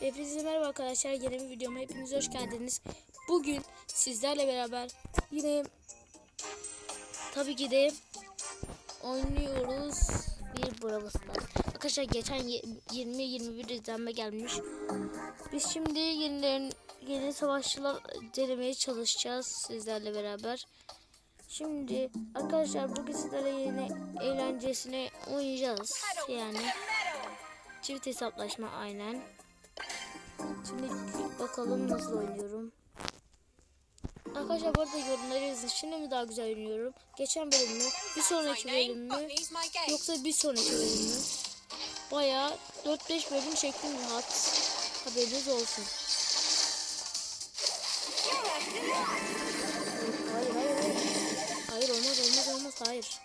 Hepinize merhaba arkadaşlar. Yeni bir videoma hepiniz hoş geldiniz. Bugün sizlerle beraber yine tabii ki de oynuyoruz bir Brawl Stars. Arkadaşlar geçen 20-21 izlenme gelmiş. Biz şimdi yenilerin yeni savaşçılar denemeye çalışacağız sizlerle beraber. Şimdi arkadaşlar bugün sizlerle yeni eğlencesine oynayacağız. Yani çift hesaplaşma aynen. Şimdi bakalım nasıl oynuyorum. Arkadaşlar bu arada yorumları yazın. Şimdi mi daha güzel oynuyorum? Geçen bölüm mü? Bir sonraki bölüm mü? Yoksa bir sonraki bölüm mü? Baya 4-5 bölüm çektim rahat. Haberiniz olsun. Hayır hayır hayır. Hayır olmaz olmaz olmaz. Hayır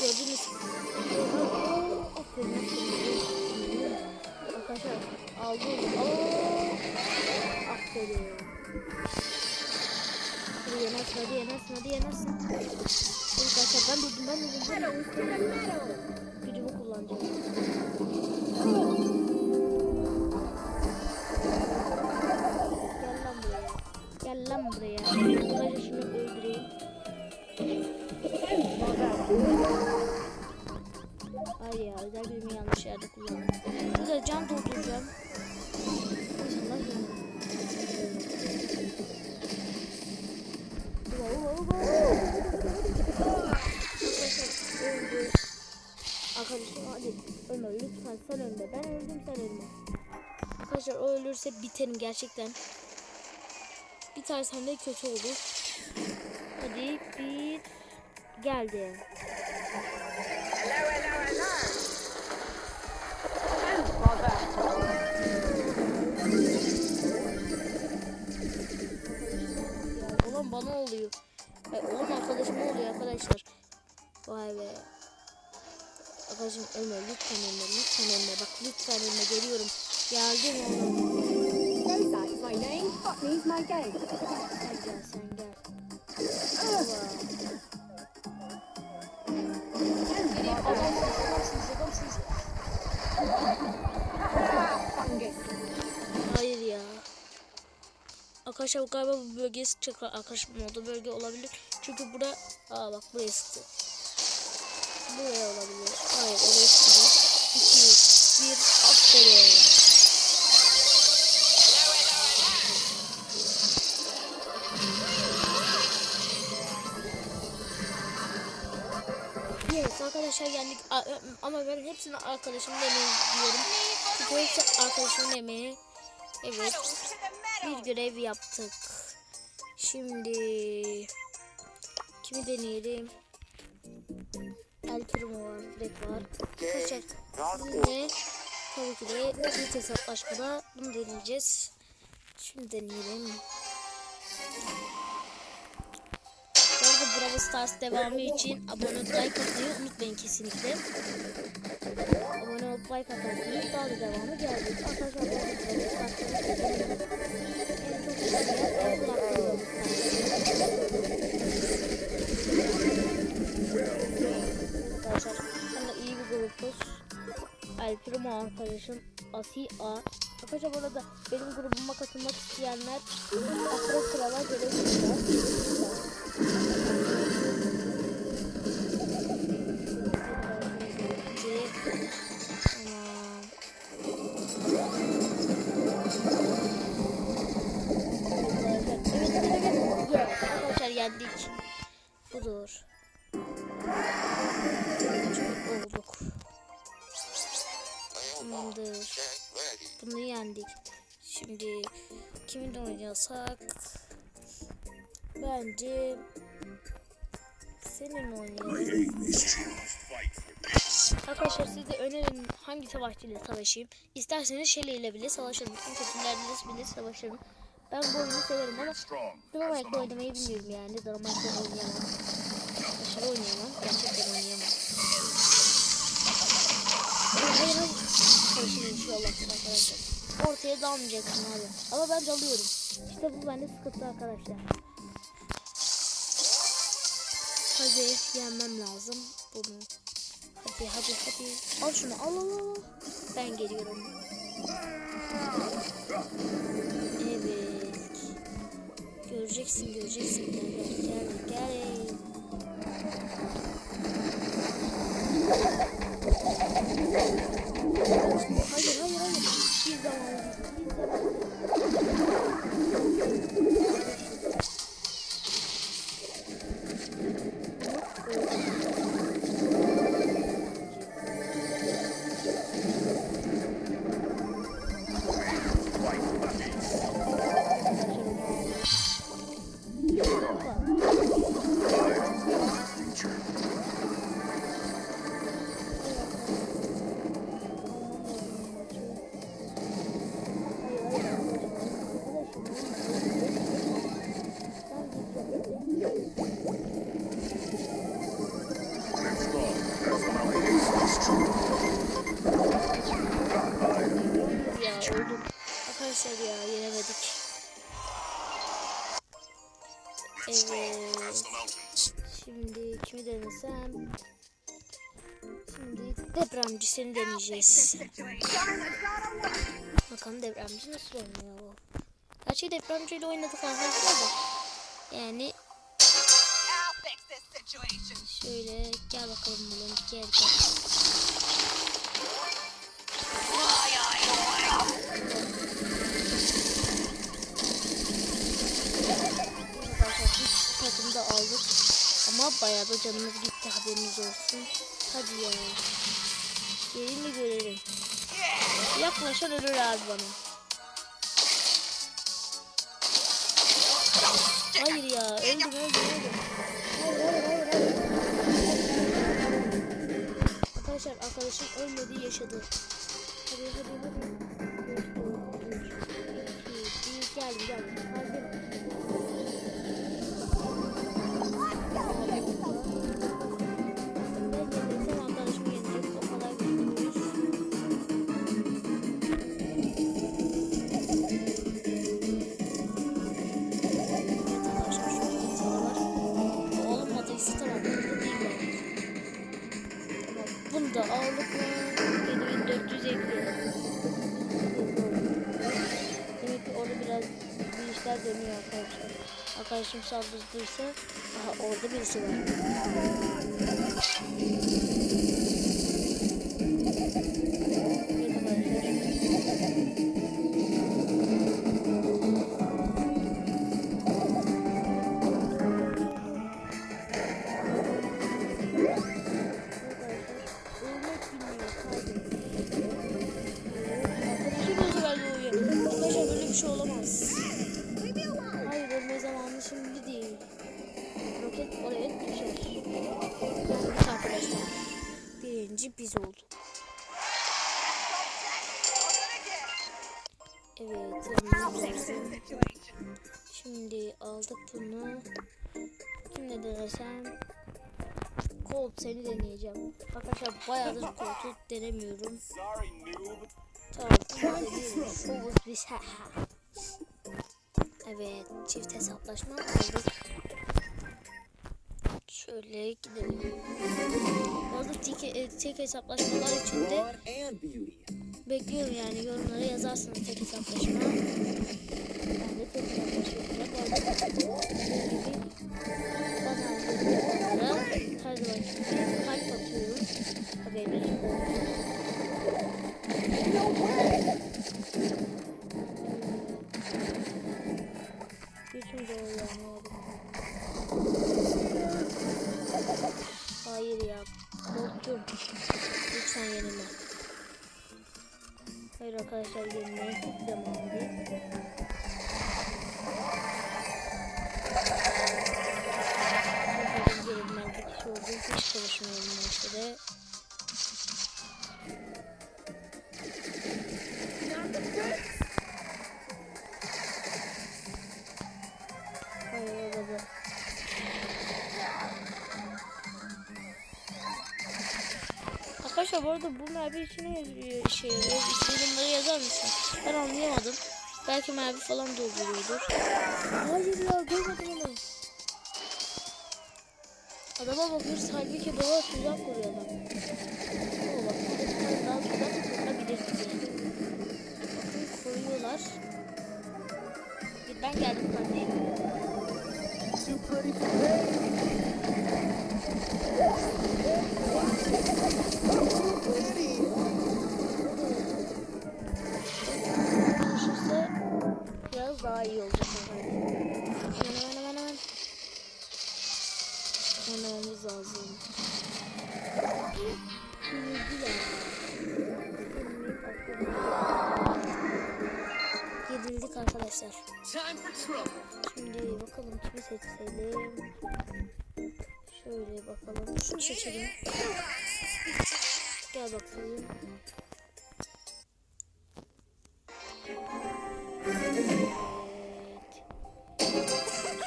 gördünüz. Arkadaşlar aldım. Aferin. Hadi yenersin hadi yenersin hadi yenersin. Arkadaşlar ben durdum ben durdum. Gücümü kullanacağım. Sen ölme. Arkadaşlar o ölürse biterim gerçekten. Bir tanesem de kötü olur. Hadi bir geldi. Game. Sen gel sen gel. Hayır ya. Arkadaşlar bu galiba bu bölgeye sıkacak arkadaşım olduğu bölge olabilir. Çünkü bura aa bak buraya sıktı. Buraya olabilir. Hayır oraya sıkacak. 2 1 aferin. Arkadaşlar yendik ama ben hepsini arkadaşımın emeği diyorum. Çünkü hepsi arkadaşımın emeği. Evet. Bir görev yaptık. Şimdi kimi deneyelim? El Primo var, Fred var. Arkadaşlar sizinle tabii ki de bir hesaplaşmada bunu deneyeceğiz. Şimdi deneyelim. Bu Bravo Stars devamı için abone olup like atmayı unutmayın kesinlikle. Abone olup like atarsanız daha da devamı gelecek. Arkadaşlar bu arada Bravo Stars'ın en çok izleyen en kulaklı Bravo Stars. Arkadaşlar ben de iyi bir grupuz. El arkadaşım Asi A. Arkadaşlar bu arada benim grubuma katılmak isteyenler Afro Kral'a gelebilirler. Yendik. Budur. Olduk. Tamamdır. Bunu yendik. Şimdi kiminle oynasak? Bence senin oynayalım. Arkadaşlar siz de önerin hangi savaşçıyla savaşayım. İsterseniz Shelly ile bile savaşırım. Tüm kötülerle bile savaşırım. Ben bu oyunu severim ama Dynamite'la oynamayı bilmiyorum yani. Dynamite'la oynayamam. Aşırı oynayamam. Gerçekten oynayamam. Hayır hayır inşallah arkadaşlar. Ortaya dalmayacaksın abi. Ama ben dalıyorum. İşte bu bende sıkıntı arkadaşlar. Hadi yenmem lazım bunu. Hadi hadi hadi. Al şunu al al al. Ben geliyorum. Evet. Göreceksin göreceksin. Gel gel gel. gel. Şimdi kimi denesem? Şimdi depremci seni deneyeceğiz. Bakalım depremci nasıl oynuyor? Gerçi depremciyle oynadık arkadaşlar da. Yani şöyle gel bakalım bulalım gel gel. Ama bayağı da canımız gitti haberiniz olsun. Hadi ya. Yerini görelim. Yaklaşan ölür abi bana. Hayır ya öldüm öldüm öldüm. Hayır hayır hayır. Arkadaşlar arkadaşım ölmedi yaşadı. Hadi hadi hadi. Üç, dört, üç, iki, bir, geldim geldim. Hadi. Da aldık mı? 7450. Demek ki orada biraz bir işler dönüyor arkadaşlar. Arkadaşım saldırdıysa aha orada birisi var. Evet arkadaşlar. Birinci biz olduk. Evet. Şimdi aldık bunu. Kimle denesem? Colt seni deneyeceğim. Arkadaşlar bayağıdır Colt'u denemiyorum. Tamam. Focus biz. Evet. Çift hesaplaşma aldık. Şöyle gidelim. Bu arada tek, e, tek hesaplaşmalar için de Brawn and beauty. bekliyorum yani yorumlara yazarsınız tek hesaplaşma. Ben de tek hesaplaşma arkadaşlar yenilmeye hiç zaman değil. Görünmezlik kişi olduğu hiç çalışmıyorum bu işte. Arkadaşlar bu arada bu Merve için ne yazıyor şey yazıyor? Yorumları yazar mısın? Ben anlayamadım. Belki Merve falan dolduruyordur. Hayır ya görmedim onu. Adama bakıyoruz halbuki doğa tuzak kuruyor adam. Oo, bak burada bir tane daha tuzak kurulabilir bize. Bakın koruyorlar. Ben geldim kardeşim. Seçelim. Şöyle bakalım. Şunu seçelim. Gel bakalım. Evet.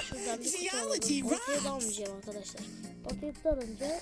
Şuradan bir kutu alalım. Ortaya dalmayacağım arkadaşlar. Ortaya dalınca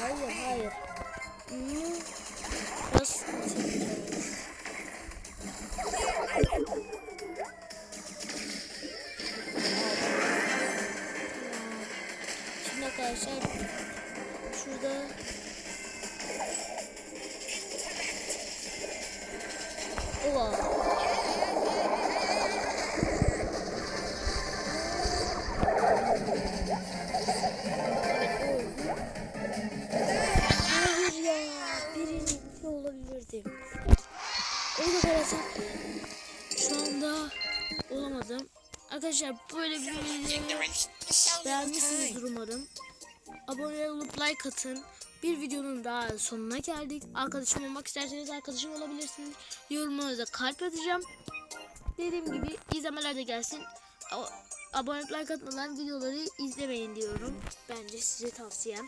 Hayır hayır. Nasıl çekeceğiz? Şimdi arkadaşlar şurada Oha. Abone olup like atın. Bir videonun daha sonuna geldik. Arkadaşım olmak isterseniz arkadaşım olabilirsiniz. Yorumlarınıza kalp atacağım. Dediğim gibi izlemeler de gelsin. Abone olup like atmadan videoları izlemeyin diyorum. Bence size tavsiyem.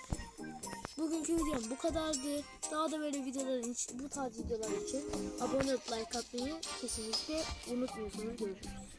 Bugünkü videom bu kadardı. Daha da böyle videoların için, bu tarz videolar için abone olup like atmayı kesinlikle unutmuyorsunuz. Görüşürüz.